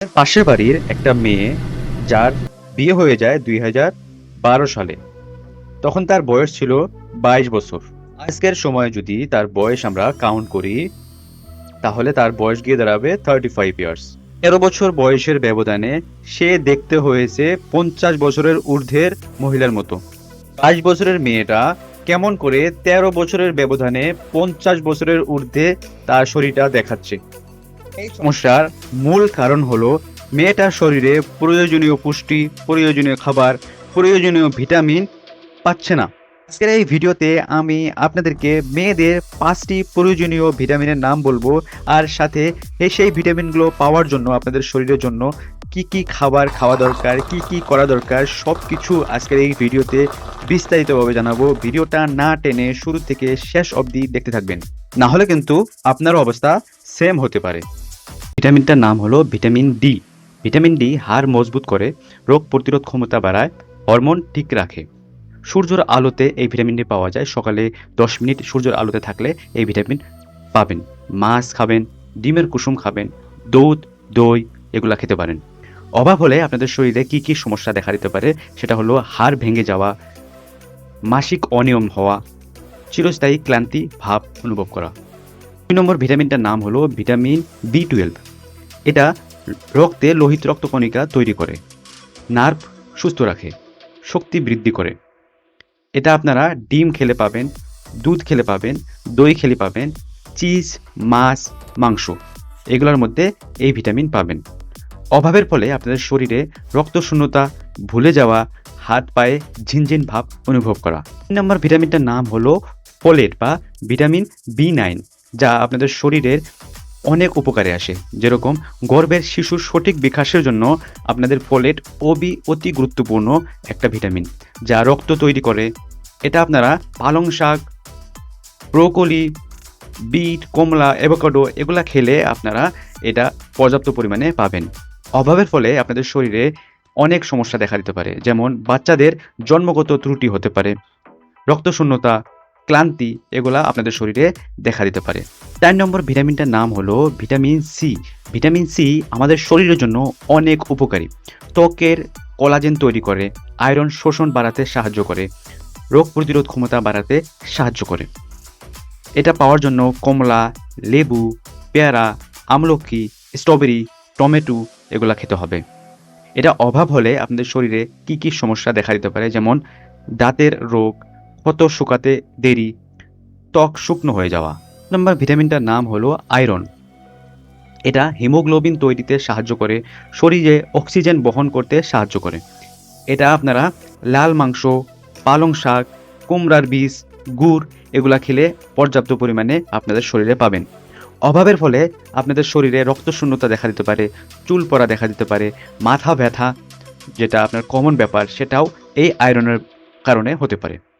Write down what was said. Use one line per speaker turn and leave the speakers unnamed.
পাশের বাড়ির একটা মেয়ে যার বিয়ে হয়ে যায় দুই হাজার বারো সালে। তখন তার বয়স ছিল বাইশ বছর। আজকের সময় যদি তার বয়স আমরা কাউন্ট করি, তাহলে তার বয়স গিয়ে দাঁড়াবে থার্টি ফাইভ ইয়ার্স তেরো বছর বয়সের ব্যবধানে সে দেখতে হয়েছে পঞ্চাশ বছরের ঊর্ধ্বের মহিলার মতো। বাইশ বছরের মেয়েটা কেমন করে তেরো বছরের ব্যবধানে পঞ্চাশ বছরের ঊর্ধ্বে তার শরীরটা দেখাচ্ছে। এই সমস্যার মূল কারণ হলো মেয়েটার শরীরে প্রয়োজনীয় পুষ্টি, প্রয়োজনীয় খাবার, প্রয়োজনীয় ভিটামিন পাচ্ছে না। আজকের এই ভিডিওতে আমি আপনাদেরকে মেয়েদের পাঁচটি প্রয়োজনীয় ভিটামিনের নাম বলব আর সাথে সেই ভিটামিনগুলো পাওয়ার জন্য, আপনাদের শরীরের জন্য কি কি খাবার খাওয়া দরকার, কি কি করা দরকার সব কিছু আজকের এই ভিডিওতে বিস্তারিতভাবে জানাব। ভিডিওটা না টেনে শুরু থেকে শেষ অবধি দেখতে থাকবেন। না হলে কিন্তু আপনার অবস্থা সেম হতে পারে। ভিটামিনটার নাম হলো ভিটামিন ডি ভিটামিন ডি হাড় মজবুত করে রোগ প্রতিরোধ ক্ষমতা বাড়ায়, হরমোন ঠিক রাখে। সূর্যের আলোতে এই ভিটামিনটি পাওয়া যায়। সকালে দশ মিনিট সূর্যের আলোতে থাকলে এই ভিটামিন পাবেন। মাছ খাবেন, ডিমের কুসুম খাবেন, দুধ, দই এগুলা খেতে পারেন। অভাব হলে আপনাদের শরীরে কি কি সমস্যা দেখা দিতে পারে সেটা হলো হাড় ভেঙে যাওয়া, মাসিক অনিয়ম হওয়া, চিরস্থায়ী ক্লান্তি ভাব অনুভব করা। দুই নম্বর ভিটামিনটার নাম হলো ভিটামিন বি টুয়েলভ এটা রক্তে লোহিত রক্তকণিকা তৈরি করে। নার্ভ সুস্থ রাখে, শক্তি বৃদ্ধি করে। এটা আপনারা ডিম খেলে পাবেন, দুধ খেলে পাবেন, দই খেলে পাবেন, চিজ, মাছ, মাংস, এগুলোর মধ্যে এই ভিটামিন পাবেন। অভাবের ফলে আপনাদের শরীরে রক্তশূন্যতা, ভুলে যাওয়া, হাত পায়ে ঝিনঝিন ভাব অনুভব করা। তিন নম্বর ভিটামিনটার নাম হলো ফোলেট বা ভিটামিন বি নাইন, যা আপনাদের শরীরের অনেক উপকারে আসে। যেরকম গর্ভের শিশুর সঠিক বিকাশের জন্য আপনাদের ফোলেট অবি অতি গুরুত্বপূর্ণ একটা ভিটামিন যা রক্ত তৈরি করে। এটা আপনারা পালং শাক, ব্রোকলি, বিট, কমলা, অ্যাভোকাডো এগুলা খেলে আপনারা এটা পর্যাপ্ত পরিমাণে পাবেন। অভাবের ফলে আপনাদের শরীরে অনেক সমস্যা দেখা দিতে পারে, যেমন বাচ্চাদের জন্মগত ত্রুটি হতে পারে, রক্তশূন্যতা ক্লান্তি এগুলা আপনাদের শরীরে দেখা দিতে পারে। চার নম্বর ভিটামিনটার নাম হলো ভিটামিন সি। ভিটামিন সি আমাদের শরীরের জন্য অনেক উপকারী। ত্বকের কোলাজেন তৈরি করে, আয়রন শোষণ বাড়াতে সাহায্য করে, রোগ প্রতিরোধ ক্ষমতা বাড়াতে সাহায্য করে। এটা পাওয়ার জন্য কমলা, লেবু, পেয়ারা, আমলকি, স্ট্রবেরি, টমেটো এগুলা খেতে হবে। এটা অভাব হলে আপনাদের শরীরে কি কি সমস্যা দেখা দিতে পারে? যেমন দাঁতের রোগ ক্ষত শুকাতে দেরি, ত্বক শুকনো হয়ে যাওয়া। নম্বর ভিটামিনটার নাম হলো আয়রন। এটা হিমোগ্লোবিন তৈরিতে সাহায্য করে, শরীরে অক্সিজেন বহন করতে সাহায্য করে। এটা আপনারা লাল মাংস, পালং শাক, কুমড়ার বীজ, গুড় এগুলা খেলে পর্যাপ্ত পরিমাণে আপনাদের শরীরে পাবেন। অভাবের ফলে আপনাদের শরীরে রক্তশূন্যতা দেখা দিতে পারে, চুল পড়া দেখা দিতে পারে, মাথা ব্যথা, যেটা আপনার কমন ব্যাপার, সেটাও এই আয়রনের কারণে হতে পারে।